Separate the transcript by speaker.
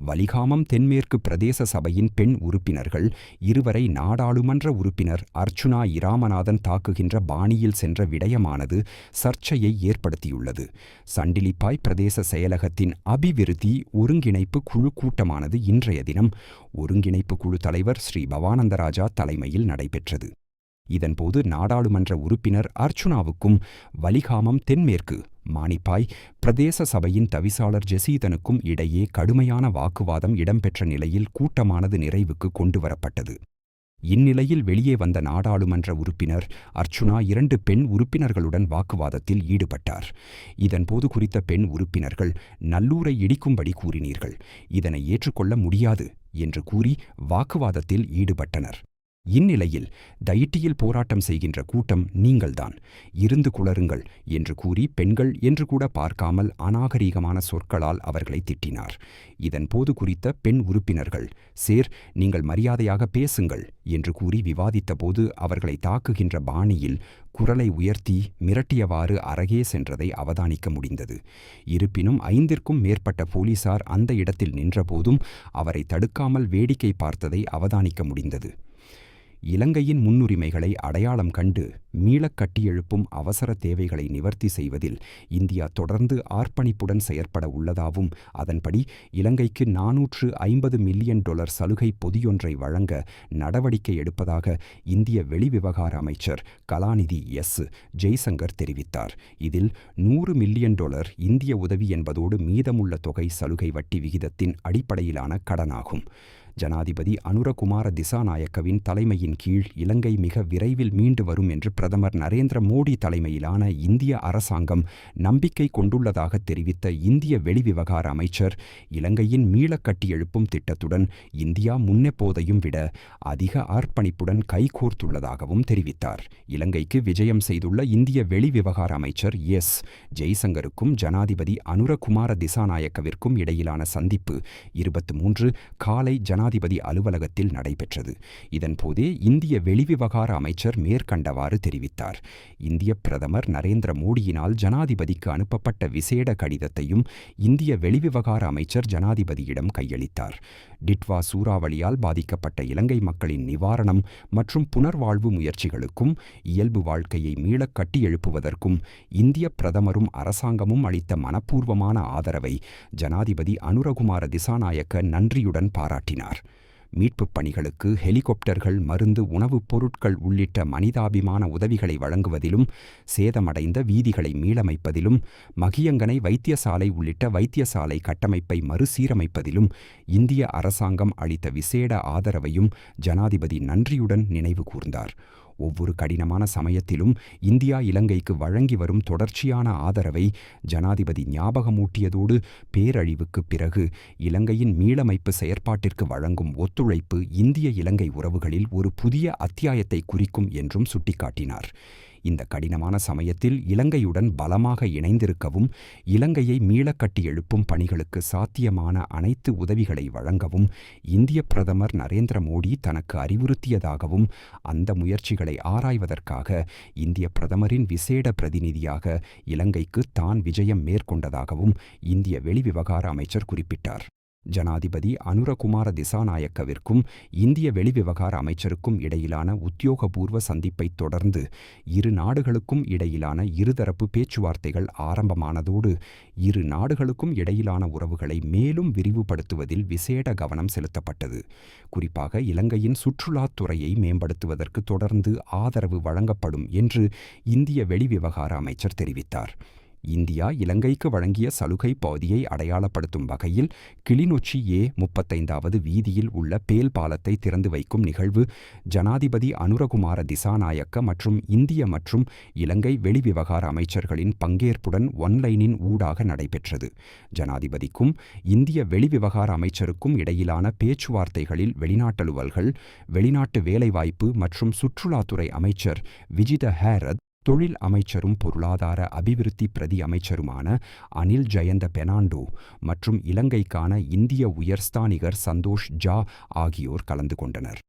Speaker 1: வலிகாமம் தென்மேற்கு பிரதேச சபையின் பெண் உறுப்பினர்கள் இருவரை நாடாளுமன்ற உறுப்பினர் அர்ச்சுனா இராமநாதன் தாக்குகின்ற பாணியில் சென்ற விடயமானது சர்ச்சையை ஏற்படுத்தியுள்ளது. சண்டிலிப்பாய் பிரதேச செயலகத்தின் அபிவிருத்தி ஒருங்கிணைப்பு குழு கூட்டமானது இன்றைய தினம் ஒருங்கிணைப்பு குழு தலைவர் ஸ்ரீ பவானந்தராஜா தலைமையில் நடைபெற்றது. இதன்போது நாடாளுமன்ற உறுப்பினர் அர்ச்சுனாவுக்கும் வலிகாமம் தென்மேற்கு மானிப்பாய் பிரதேச சபையின் தவிசாளர் ஜெசீதனுக்கும் இடையே கடுமையான வாக்குவாதம் இடம்பெற்ற நிலையில் கூட்டமானது நிறைவுக்கு கொண்டுவரப்பட்டது. இந்நிலையில் வெளியே வந்த நாடாளுமன்ற உறுப்பினர் அர்ச்சுனா இரண்டு பெண் உறுப்பினர்களுடன் வாக்குவாதத்தில் ஈடுபட்டார். இதன்போது குறித்த பெண் உறுப்பினர்கள் நல்லூரை இடிக்கும்படி கூறினீர்கள். இதனை ஏற்றுக்கொள்ள முடியாது என்று கூறி வாக்குவாதத்தில் ஈடுபட்டனர். இந்நிலையில் தையிட்டியில் போராட்டம் செய்கின்ற கூட்டம் நீங்கள்தான். இருந்து குளருங்கள் என்று கூறி பெண்கள் என்று கூட பார்க்காமல் அநாகரீகமான சொற்களால் அவர்களை திட்டினார். இதன்போது குறித்த பெண் உறுப்பினர்கள் சேர் நீங்கள் மரியாதையாக பேசுங்கள் என்று கூறி விவாதித்தபோது அவர்களை தாக்குகின்ற பாணியில் குரலை உயர்த்தி மிரட்டியவாறு அறகே சென்றதை அவதானிக்க முடிந்தது. இருப்பினும் ஐந்திற்கும் மேற்பட்ட போலீசார் அந்த இடத்தில் நின்றபோதும் அவரை தடுக்காமல் வேடிக்கை பார்த்ததை அவதானிக்க முடிந்தது. இலங்கையின் முன்னுரிமைகளை அடையாளம் கண்டு மீளக் கட்டியெழுப்பும் அவசர தேவைகளை நிவர்த்தி செய்வதில் இந்தியா தொடர்ந்து ஆர்ப்பணிப்புடன் செயற்பட உள்ளதாகவும் அதன்படி இலங்கைக்கு நாநூற்று ஐம்பது மில்லியன் டொலர் சலுகை பொதியொன்றை வழங்க நடவடிக்கை எடுப்பதாக இந்திய வெளிவிவகார அமைச்சர் கலாநிதி எஸ். ஜெய்சங்கர் தெரிவித்தார். இதில் நூறு மில்லியன் டொலர் இந்திய உதவி என்பதோடு மீதமுள்ள தொகை சலுகை வட்டி விகிதத்தின் அடிப்படையிலான கடனாகும். ஜனாதிபதி அனுரகுமார திசாநாயக்கவின் தலைமையின் கீழ் இலங்கை மிக விரைவில் மீண்டு வரும் என்று பிரதமர் நரேந்திர மோடி தலைமையிலான இந்திய அரசாங்கம் நம்பிக்கை கொண்டுள்ளதாக தெரிவித்த இந்திய வெளிவிவகார அமைச்சர் இலங்கையின் மீளக் கட்டியெழுப்பும் திட்டத்துடன் இந்தியா முன்னெப்போதையும் விட அதிக அர்ப்பணிப்புடன் கைகோர்த்துள்ளதாகவும் தெரிவித்தார். இலங்கைக்கு விஜயம் செய்துள்ள இந்திய வெளிவிவகார அமைச்சர் எஸ். ஜெய்சங்கருக்கும் ஜனாதிபதி அனுரகுமார திசாநாயக்கவிற்கும் இடையிலான சந்திப்பு இருபத்தி மூன்று காலை ஜனா ஜனாதிபதி அலுவலகத்தில் நடைபெற்றது. இதன்போதே இந்திய வெளிவிவகார அமைச்சர் மேற்கண்டவாறு தெரிவித்தார். இந்திய பிரதமர் நரேந்திர மோடியினால் ஜனாதிபதிக்கு அனுப்பப்பட்ட விசேட கடிதத்தையும் இந்திய வெளிவிவகார அமைச்சர் ஜனாதிபதியிடம் கையளித்தார். டிட்வா சூறாவளியால் பாதிக்கப்பட்ட இலங்கை மக்களின் நிவாரணம் மற்றும் புனர்வாழ்வு முயற்சிகளுக்கும் இயல்பு வாழ்க்கையை மீளக் கட்டியெழுப்புவதற்கும் இந்திய பிரதமரும் அரசாங்கமும் அளித்த மனப்பூர்வமான ஆதரவை ஜனாதிபதி அனுரகுமார திசாநாயக்க நன்றியுடன் பாராட்டினார். மீட்புப் பணிகளுக்கு ஹெலிகாப்டர்கள் மருந்து உணவுப் பொருட்கள் உள்ளிட்ட மனிதாபிமான உதவிகளை வழங்குவதிலும் சேதமடைந்த வீதிகளை மீளமைப்பதிலும் மகியங்கனை வைத்தியசாலை உள்ளிட்ட வைத்தியசாலை கட்டமைப்பை மறுசீரமைப்பதிலும் இந்திய அரசாங்கம் அளித்த விசேட ஆதரவையும் ஜனாதிபதி நன்றியுடன் நினைவு கூர்ந்தார். ஒவ்வொரு கடினமான சமயத்திலும் இந்தியா இலங்கைக்கு வழங்கி வரும் தொடர்ச்சியான ஆதரவை ஜனாதிபதி ஞாபகமூட்டியதோடு பேரழிவுக்குப் பிறகு இலங்கையின் மீளமைப்பு செயற்பாட்டிற்கு வழங்கும் ஒத்துழைப்பு இந்திய இலங்கை உறவுகளில் ஒரு புதிய அத்தியாயத்தை குறிக்கும் என்றும் சுட்டிக்காட்டினார். இந்த கடினமான சமயத்தில் இலங்கையுடன் பலமாக இணைந்திருக்கவும் இலங்கையை மீளக்கட்டி எழுப்பும் பணிகளுக்கு சாத்தியமான அனைத்து உதவிகளை வழங்கவும் இந்திய பிரதமர் நரேந்திர மோடி தனக்கு அறிவுறுத்தியதாகவும் அந்த முயற்சிகளை ஆராய்வதற்காக இந்திய பிரதமரின் விசேட பிரதிநிதியாக இலங்கைக்கு தான் விஜயம் மேற்கொண்டதாகவும் இந்திய வெளிவிவகார அமைச்சர் குறிப்பிட்டார். ஜனாதிபதி அனுரகுமார திசாநாயக்கவிற்கும் இந்திய வெளிவிவகார அமைச்சருக்கும் இடையிலான உத்தியோகபூர்வ சந்திப்பை தொடர்ந்து இரு நாடுகளுக்கும் இடையிலான இருதரப்பு பேச்சுவார்த்தைகள் ஆரம்பமானதோடு இரு நாடுகளுக்கும் இடையிலான உறவுகளை மேலும் விரிவுபடுத்துவதில் விசேட கவனம் செலுத்தப்பட்டது. குறிப்பாக இலங்கையின் சுற்றுலாத்துறையை மேம்படுத்துவதற்கு தொடர்ந்து ஆதரவு வழங்கப்படும் என்று இந்திய வெளிவிவகார அமைச்சர் தெரிவித்தார். இந்தியா இலங்கைக்கு வழங்கிய சலுகை பகுதியை அடையாளப்படுத்தும் வகையில் கிளிநொச்சி ஏ முப்பத்தைந்தாவது வீதியில் உள்ள பேல் பாலத்தை திறந்து வைக்கும் நிகழ்வு ஜனாதிபதி அனுரகுமார திசாநாயக்க மற்றும் இந்திய மற்றும் இலங்கை வெளிவிவகார அமைச்சர்களின் பங்கேற்புடன் ஒன்லைனின் ஊடாக நடைபெற்றது. ஜனாதிபதிக்கும் இந்திய வெளிவிவகார அமைச்சருக்கும் இடையிலான பேச்சுவார்த்தைகளில் வெளிநாட்டலுவல்கள் வெளிநாட்டு வேலைவாய்ப்பு மற்றும் சுற்றுலாத்துறை அமைச்சர் விஜித ஹேரத் தொழில் அமைச்சரும் பொருளாதார அபிவிருத்தி பிரதி அமைச்சருமான அனில் ஜெயந்த பெனாண்டோ மற்றும் இலங்கைக்கான இந்திய உயர்ஸ்தானிகர் சந்தோஷ் ஜா ஆகியோர் கலந்து கொண்டனர்.